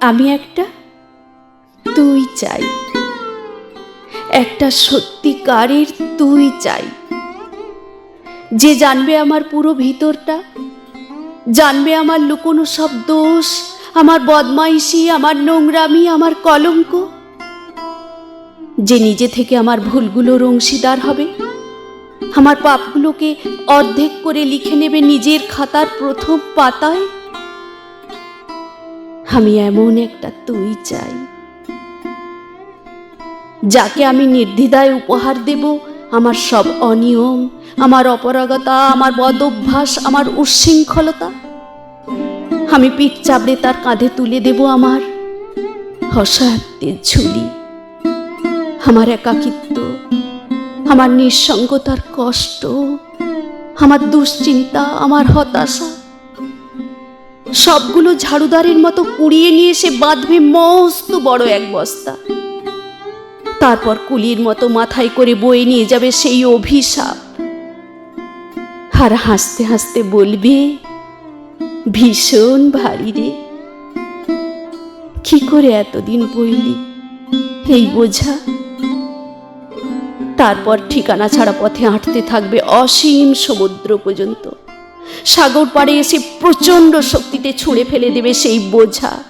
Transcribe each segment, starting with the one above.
আমি একটা, তুই চাই। একটা সত্যিকারের তুই চাই। যে জানবে আমার পুরো ভিতরটা, জানবে আমার লুকোনো সব দোষ, আমার বদমাইশি, আমার নোংরামি, আমার কলঙ্ক। যে নিজে থেকে আমার ভুলগুলোর অংশীদার হবে, আমার পাপগুলোকে অর্ধেক করে লিখে নেবে নিজের খাতার প্রথম পাতায়। আমি এমন একটা তুই চাই, যাকে আমি নির্দ্বিধায় উপহার দেব আমার সব অনিয়ম, আমার অপরাগতা, আমার বদভ্যাস, আমার উচ্ছৃঙ্খলতা আমি পিঠ চাপড়ে তার কাঁধে তুলে দেব আমার অসহায়ত্বের ঝুলি, আমার একাকিত্ব, আমার নিঃসঙ্গতার কষ্ট, আমার দুশ্চিন্তা, আমার হতাশা। সবগুলো ঝাড়ুদারের মতো কুড়িয়ে নিয়ে সে বাঁধবে মস্ত বড় এক বস্তা। তারপর কুলির মতো মাথায় করে বয়ে নিয়ে যাবে সেই অভিশাপ। আর হাসতে হাসতে বলবে, ভীষণ ভারী রে। কি করে এতদিন বইলি এই বোঝা? তারপর ঠিকানা ছাড়া পথে হাঁটতে থাকবে অসীম সমুদ্র পর্যন্ত। সাগর পাড়ে এসে প্রচণ্ড শক্তিতে ছুঁড়ে ফেলে দেবে সেই বোঝা।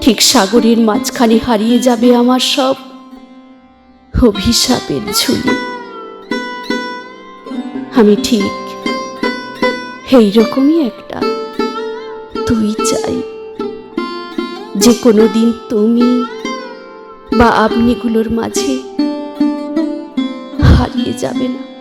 ঠিক সাগরের মাঝখানে হারিয়ে যাবে আমার সব অভিশাপের ঝুলি। আমি ঠিক এই রকমই একটা তুই চাই। যে কোনো দিন তুমি বা আপনিগুলোর মাঝে হারিয়ে যাবে না।